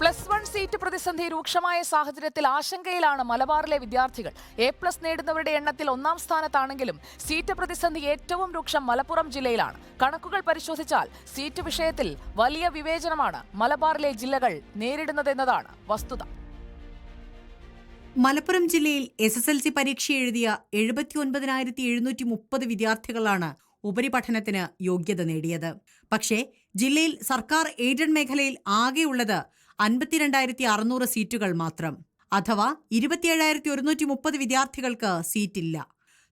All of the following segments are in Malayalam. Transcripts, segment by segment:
പ്ലസ് വൺ സീറ്റ് പ്രതിസന്ധി രൂക്ഷമായ സാഹചര്യത്തിൽ ആശങ്കയിലാണ് മലബാറിലെ വിദ്യാർത്ഥികൾ. എ പ്ലസ് നേടുന്നവരുടെ എണ്ണത്തിൽ ഒന്നാം സ്ഥാനത്താണെങ്കിലും സീറ്റ് പ്രതിസന്ധി ഏറ്റവും രൂക്ഷം മലപ്പുറം ജില്ലയിലാണ്. കണക്കുകൾ പരിശോധിച്ചാൽ സീറ്റ് വിഷയത്തിൽ വലിയ വിവേചനമാണ് മലബാറിലെ ജില്ലകൾ നേരിടുന്നതെന്നതാണ് വസ്തുത. മലപ്പുറം ജില്ലയിൽ എസ് എസ് എൽ സി പരീക്ഷ എഴുതിയ എഴുപത്തി ഒൻപതിനായിരത്തി എഴുന്നൂറ്റി മുപ്പത് വിദ്യാർത്ഥികളാണ് ഉപരിപഠനത്തിന് യോഗ്യത നേടിയത്. പക്ഷേ ജില്ലയിൽ സർക്കാർ എയ്ഡഡ് മേഖലയിൽ ആകെയുള്ളത് അൻപത്തിരണ്ടായിരത്തി അറുന്നൂറ് സീറ്റുകൾ മാത്രം. അഥവാ ഇരുപത്തിയേഴായിരത്തി ഒരുന്നൂറ്റി മുപ്പത് വിദ്യാർത്ഥികൾക്ക് സീറ്റില്ല.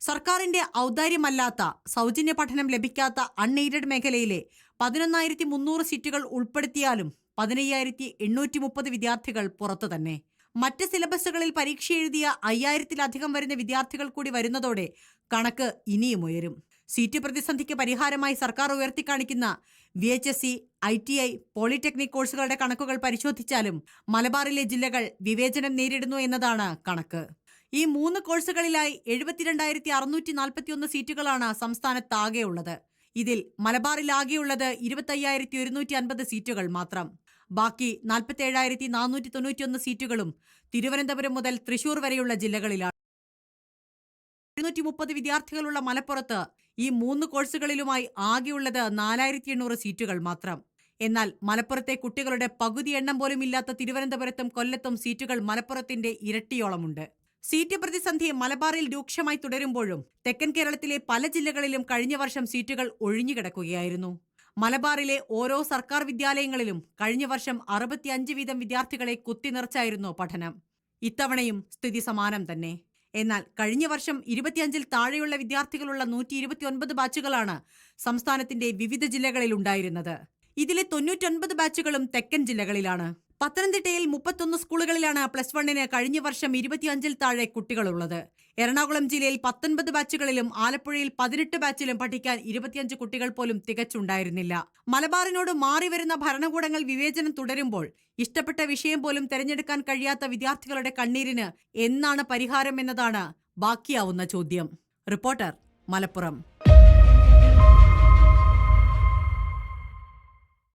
സർക്കാരിന്റെ ഔദാര്യമല്ലാത്ത സൗജന്യ പഠനം ലഭിക്കാത്ത അൺഎയ്ഡഡ് മേഖലയിലെ പതിനൊന്നായിരത്തി മുന്നൂറ് സീറ്റുകൾ ഉൾപ്പെടുത്തിയാലും പതിനയ്യായിരത്തി എണ്ണൂറ്റി മുപ്പത് വിദ്യാർത്ഥികൾ പുറത്തു തന്നെ. മറ്റ് സിലബസുകളിൽ പരീക്ഷ എഴുതിയ അയ്യായിരത്തിലധികം വരുന്ന വിദ്യാർത്ഥികൾ കൂടി വരുന്നതോടെ കണക്ക് ഇനിയും ഉയരും. സീറ്റ് പ്രതിസന്ധിക്ക് പരിഹാരമായി സർക്കാർ ഉയർത്തിക്കാണിക്കുന്ന V H S C I T I polytechnic കോഴ്സുകളുടെ കണക്കുകൾ പരിശോധിച്ചാലും മലബാറിലെ ജില്ലകൾ വിവേചനം നേരിടുന്നു എന്നതാണ് കണക്ക്. ഈ മൂന്ന് കോഴ്സുകളിലായി എഴുപത്തിരണ്ടായിരത്തി അറുന്നൂറ്റി നാൽപ്പത്തിയൊന്ന് സീറ്റുകളാണ് സംസ്ഥാനത്താകെയുള്ളത്. ഇതിൽ മലബാറിലാകെയുള്ളത് ഇരുപത്തയ്യായിരത്തി ഒരുന്നൂറ്റി അൻപത് സീറ്റുകൾ മാത്രം. ബാക്കി നാൽപ്പത്തേഴായിരത്തി നാനൂറ്റി തൊണ്ണൂറ്റിയൊന്ന് സീറ്റുകളും തിരുവനന്തപുരം മുതൽ തൃശൂർ വരെയുള്ള ജില്ലകളിലാണ് എഴുന്നൂറ്റി മുപ്പത് വിദ്യാർത്ഥികളുള്ള മലപ്പുറത്ത് ഈ മൂന്ന് കോഴ്സുകളിലുമായി ആകെയുള്ളത് നാലായിരത്തി എണ്ണൂറ് സീറ്റുകൾ മാത്രം. എന്നാൽ മലപ്പുറത്തെ കുട്ടികളുടെ പകുതി എണ്ണം പോലും ഇല്ലാത്ത തിരുവനന്തപുരത്തും കൊല്ലത്തും സീറ്റുകൾ മലപ്പുറത്തിന്റെ ഇരട്ടിയോളമുണ്ട്. സീറ്റ് പ്രതിസന്ധി മലബാറിൽ രൂക്ഷമായി തുടരുമ്പോഴും തെക്കൻ കേരളത്തിലെ പല ജില്ലകളിലും കഴിഞ്ഞ വർഷം സീറ്റുകൾ ഒഴിഞ്ഞുകിടക്കുകയായിരുന്നു മലബാറിലെ ഓരോ സർക്കാർ വിദ്യാലയങ്ങളിലും കഴിഞ്ഞ വർഷം അറുപത്തിയഞ്ച് വീതം വിദ്യാർത്ഥികളെ കുത്തിനിറച്ചായിരുന്നു പഠനം. ഇത്തവണയും സ്ഥിതി സമാനം തന്നെ. എന്നാൽ കഴിഞ്ഞ വർഷം ഇരുപത്തിയഞ്ചിൽ താഴെയുള്ള വിദ്യാർത്ഥികളുള്ള നൂറ്റി ഇരുപത്തിയൊൻപത് ബാച്ചുകളാണ് സംസ്ഥാനത്തിന്റെ വിവിധ ജില്ലകളിൽ ഉണ്ടായിരുന്നത്. ഇതിലെ തൊണ്ണൂറ്റൊൻപത് ബാച്ചുകളും തെക്കൻ ജില്ലകളിലാണ്. പത്തനംതിട്ടയിൽ മുപ്പത്തൊന്ന് സ്കൂളുകളിലാണ് പ്ലസ് വണ്ണിന് കഴിഞ്ഞ വർഷം ഇരുപത്തിയഞ്ചിൽ താഴെ കുട്ടികളുള്ളത്. എറണാകുളം ജില്ലയിൽ പത്തൊൻപത് ബാച്ചുകളിലും ആലപ്പുഴയിൽ പതിനെട്ട് ബാച്ചിലും പഠിക്കാൻ ഇരുപത്തിയഞ്ച് കുട്ടികൾ പോലും തികച്ചുണ്ടായിരുന്നില്ല. മലബാറിനോട് മാറി വരുന്ന ഭരണകൂടങ്ങൾ വിവേചനം തുടരുമ്പോൾ ഇഷ്ടപ്പെട്ട വിഷയം പോലും തിരഞ്ഞെടുക്കാൻ കഴിയാത്ത വിദ്യാർത്ഥികളുടെ കണ്ണീരിന് എന്നാണ് പരിഹാരം എന്നതാണ് ബാക്കിയാവുന്ന ചോദ്യം. റിപ്പോർട്ടർ മലപ്പുറം.